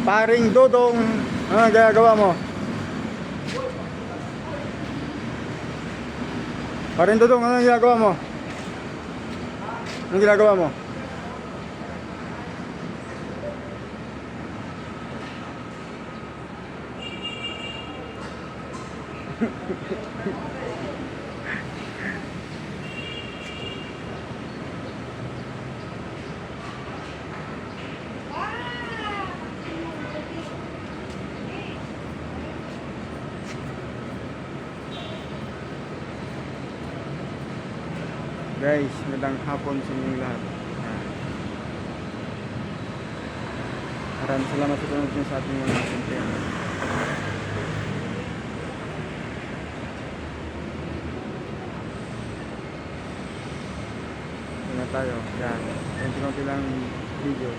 Paring Dodong, ano ginagawa mo? Paring Dodong, ano ginagawa mo? Anong ginagawa mo? Guys, magandang hapon sa inyong lahat. Maraming salamat sa nyo sa ating mga content. Ito na tayo. Yan. Konti-konti lang video.